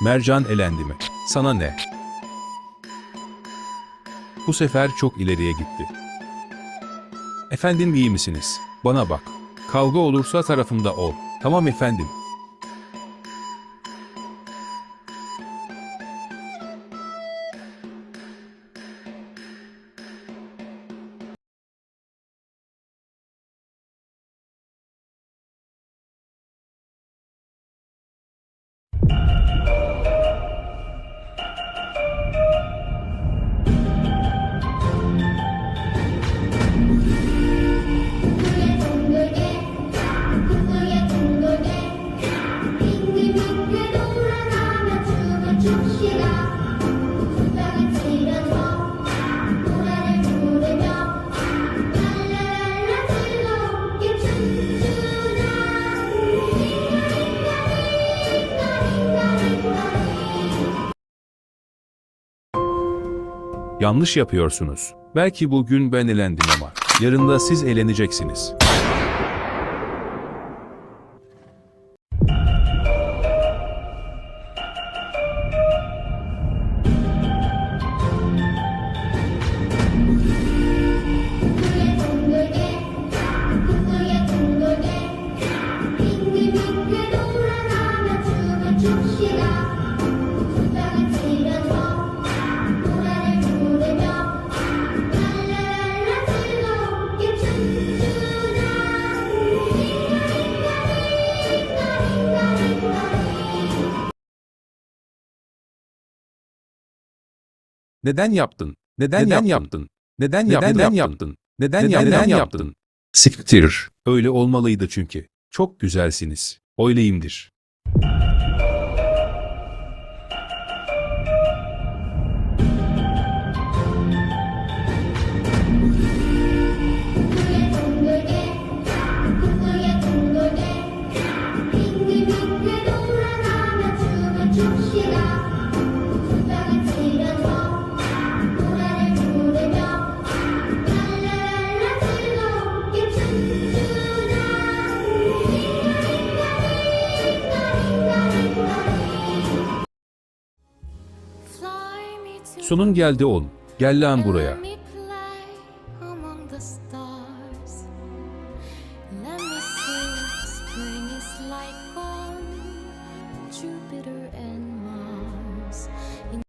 Mercan elendi mi? Sana ne? Bu sefer çok ileriye gitti. Efendim iyi misiniz? Bana bak. Kavga olursa tarafımda ol. Tamam efendim. Yanlış yapıyorsunuz. Belki bugün ben elendim ama yarın da siz eleneceksiniz. Yeah. Neden yaptın? Neden, neden yaptın? Neden, yaptın? Neden yaptın? Neden, neden, neden yaptın? Siktir. Öyle olmalıydı çünkü. Çok güzelsiniz. Öyleyimdir. Yeah. Sonun geldi ol. Gel lan buraya. Jupiter and